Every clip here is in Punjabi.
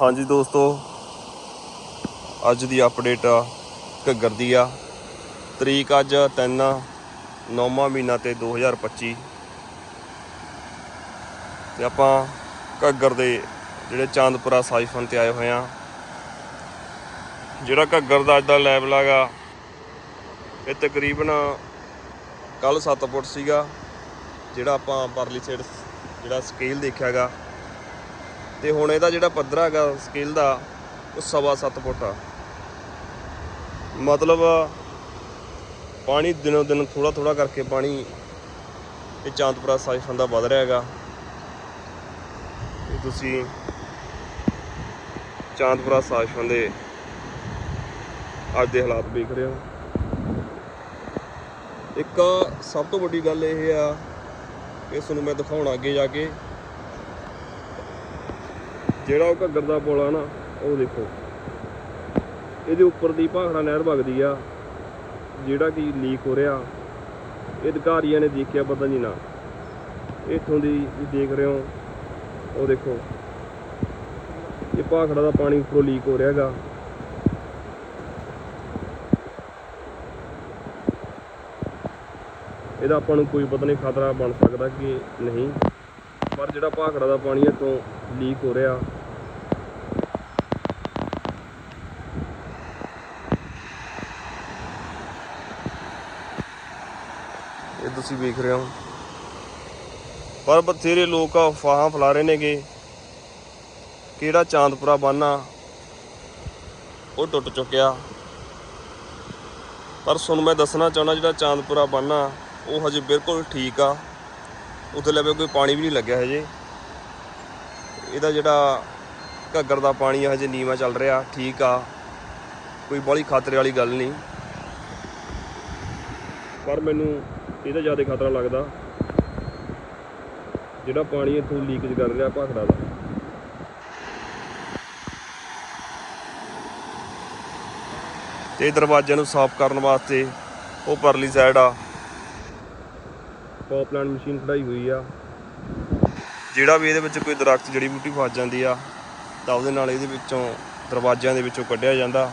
ਹਾਂਜੀ ਦੋਸਤੋ, ਅੱਜ ਦੀ ਅਪਡੇਟ ਘੱਗਰ ਦੀ ਆ। ਤਰੀਕ ਅੱਜ 3 ਨੌਵਾਂ ਮਹੀਨਾ ਤੇ 2025 ਤੇ ਆਪਾਂ ਘੱਗਰ ਦੇ ਜਿਹੜੇ ਚਾਂਦਪੁਰਾ ਸਾਈਫਨ ਤੇ ਆਏ ਹੋਏ ਆ। ਜਿਹੜਾ ਘੱਗਰ ਦਾ ਅੱਜ ਦਾ ਲੈਵਲ ਹੈਗਾ, ਇਹ ਤਕਰੀਬਨ ਕੱਲ 7 ਫੁੱਟ ਸੀਗਾ, ਜਿਹੜਾ ਆਪਾਂ ਪਰਲੀ ਸਾਈਡ ਜਿਹੜਾ ਸਕੇਲ ਦੇਖਿਆਗਾ ਤੇ ਹੁਣ ਇਹਦਾ ਜਿਹੜਾ ਪੱਧਰਾ ਹੈਗਾ ਸਕੇਲ ਦਾ, ਉਹ ਸਵਾ ਸੱਤ ਫੁੱਟ ਆ। ਮਤਲਬ ਪਾਣੀ ਦਿਨੋ ਦਿਨ ਥੋੜਾ ਥੋੜਾ ਕਰਕੇ ਪਾਣੀ ਇਹ ਚਾਂਦਪੁਰਾ ਸਾਜਿਸ਼ਾਂ ਦਾ ਵੱਧ ਰਿਹਾ ਹੈਗਾ। ਇਹ ਤੁਸੀਂ ਚਾਂਦਪੁਰਾ ਸਾਜਿਸ਼ਾਂ ਦੇ ਅੱਜ ਦੇ ਹਾਲਾਤ ਵੇਖ ਰਹੇ ਹੋ। ਇੱਕ ਸਭ ਤੋਂ ਵੱਡੀ ਗੱਲ ਇਹ ਆ ਇਸ ਨੂੰ ਮੈਂ ਦਿਖਾਉਣਾ ਅੱਗੇ ਜਾ ਕੇ। ਜਿਹੜਾ ਉਹ ਘੱਗਰ ਦਾ ਪੁਲ ਆ ਨਾ, ਉਹ ਦੇਖੋ। ਇਹਦੇ ਉੱਪਰ ਦੀ ਭਾਖੜਾ ਨਹਿਰ ਵਗਦੀ ਆ, ਜਿਹੜਾ ਕਿ ਲੀਕ ਹੋ ਰਿਹਾ। ਇਹ ਅਧਿਕਾਰੀਆਂ ਨੇ ਦੇਖਿਆ, ਪਤਾ ਨਹੀਂ ਨਾ। ਇੱਥੋਂ ਦੀ ਦੇਖ ਰਹੇ ਹੋ, ਉਹ ਦੇਖੋ। ਇਹ ਭਾਖੜਾ ਦਾ ਪਾਣੀ ਉੱਪਰੋਂ ਲੀਕ ਹੋ ਰਿਹਾ ਹੈਗਾ। ਇਹਦਾ ਆਪਾਂ ਨੂੰ ਕੋਈ ਪਤਾ ਨਹੀਂ ਖਤਰਾ ਬਣ ਸਕਦਾ ਕਿ ਨਹੀਂ। ਪਰ ਜਿਹੜਾ ਭਾਖੜਾ ਦਾ ਪਾਣੀ ਇੱਥੋਂ ਲੀਕ ਹੋ ਰਿਹਾ। ਇਹ ਤੁਸੀਂ ਵੇਖ ਰਹੇ ਹੋ। ਪਰ ਬਥੇਰੇ ਲੋਕ ਅਫਵਾਹਾਂ ਫੈਲਾ ਰਹੇ ਨੇਗੇ। ਕਿਹੜਾ ਚਾਂਦਪੁਰਾ ਬਾਨਾ, ਉਹ ਟੁੱਟ ਚੁੱਕਿਆ। ਪਰ ਤੁਹਾਨੂੰ ਮੈਂ ਦੱਸਣਾ ਚਾਹੁੰਦਾ, ਜਿਹੜਾ ਚਾਂਦਪੁਰਾ ਬਾਨਾ, ਉਹ ਹਜੇ ਬਿਲਕੁਲ ਠੀਕ ਆ। ਉੱਥੇ ਲਵੇ ਕੋਈ ਪਾਣੀ ਵੀ ਨਹੀਂ ਲੱਗਿਆ ਹਜੇ। ਇਹਦਾ ਜਿਹੜਾ ਘੱਗਰ ਦਾ ਪਾਣੀ ਆ, ਹਜੇ ਨੀਵਾ ਚੱਲ ਰਿਹਾ, ਠੀਕ ਆ। ਕੋਈ ਬੜੀ ਖਤਰੇ ਵਾਲੀ ਗੱਲ ਨਹੀਂ। ਪਰ ਮੈਨੂੰ ਇਹਦਾ ਜ਼ਿਆਦਾ ਖਤਰਾ ਲੱਗਦਾ, ਜਿਹੜਾ ਪਾਣੀ ਇੱਥੋਂ ਲੀਕੇਜ ਕਰ ਰਿਹਾ ਭਾਖੜਾ ਦਾ। ਤੇ ਦਰਵਾਜ਼ਿਆਂ ਨੂੰ ਸਾਫ਼ ਕਰਨ ਵਾਸਤੇ ਉਹ ਪਰਲੀ ਸਾਈਡ ਆ। ਪਾਵਰ ਪਲਾਂਟ ਮਸ਼ੀਨ ਖੜਾਈ ਹੋਈ ਆ। ਜਿਹੜਾ ਵੀ ਇਹਦੇ ਵਿੱਚ ਕੋਈ ਦਰਖਤ ਜੜੀ ਬੂਟੀ ਫਸ ਜਾਂਦੀ ਆ, ਤਾਂ ਉਹਦੇ ਨਾਲ ਇਹਦੇ ਵਿੱਚੋਂ ਦਰਵਾਜ਼ਿਆਂ ਦੇ ਵਿੱਚੋਂ ਕੱਢਿਆ ਜਾਂਦਾ।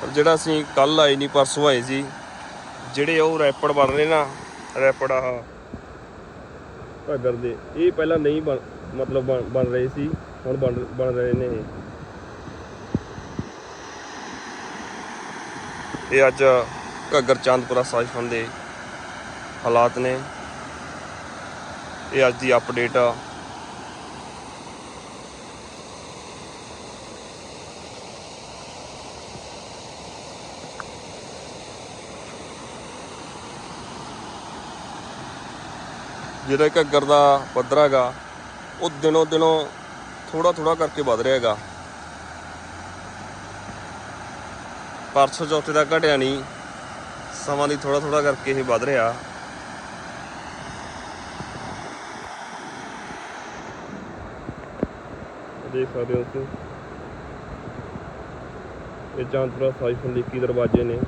ਪਰ ਜਿਹੜਾ ਅਸੀਂ ਕੱਲ ਆਏ ਨਹੀਂ, ਪਰਸੋਂ ਆਏ ਸੀ, ਜਿਹੜੇ ਉਹ ਰੈਪੜ ਬਣ ਰਹੇ ਨਾ ਰੈਪਡ ਆ ਘੱਗਰ ਦੇ, ਇਹ ਪਹਿਲਾਂ ਨਹੀਂ ਬਣ, ਮਤਲਬ ਬਣ ਬਣ ਰਹੇ ਸੀ, ਹੁਣ ਬਣ ਬਣ ਰਹੇ ਨੇ ਇਹ। ਇਹ ਅੱਜ ਘੱਗਰ ਚਾਂਦਪੁਰਾ ਸਾਈਫਨ ਦੇ ਹਾਲਾਤ ਨੇ। ਇਹ ਅੱਜ ਦੀ ਅਪਡੇਟ ਆ। ਜਿਹੜਾ ਘੱਗਰ ਦਾ ਪੱਧਰ ਹੈਗਾ, ਉਹ ਦਿਨੋਂ ਦਿਨੋਂ ਥੋੜਾ ਥੋੜਾ ਕਰਕੇ ਵੱਧ ਰਿਹਾ ਹੈਗਾ। ਪਰਸੋਂ ਚੌਥੇ ਦਾ ਘਟਿਆ ਨਹੀਂ, ਸਮਾਂ ਦੀ ਥੋੜਾ ਥੋੜਾ ਕਰਕੇ ਇਹ ਵੱਧ ਰਿਹਾ। ਦੇਖ ਸਕਦੇ ਹੋ ਤੁਸੀਂ। ਇਹ ਚਾਂਦਪੁਰਾ ਸਾਈਫਨ ਲੀਕੀ ਦਰਵਾਜ਼ੇ ਨੇ।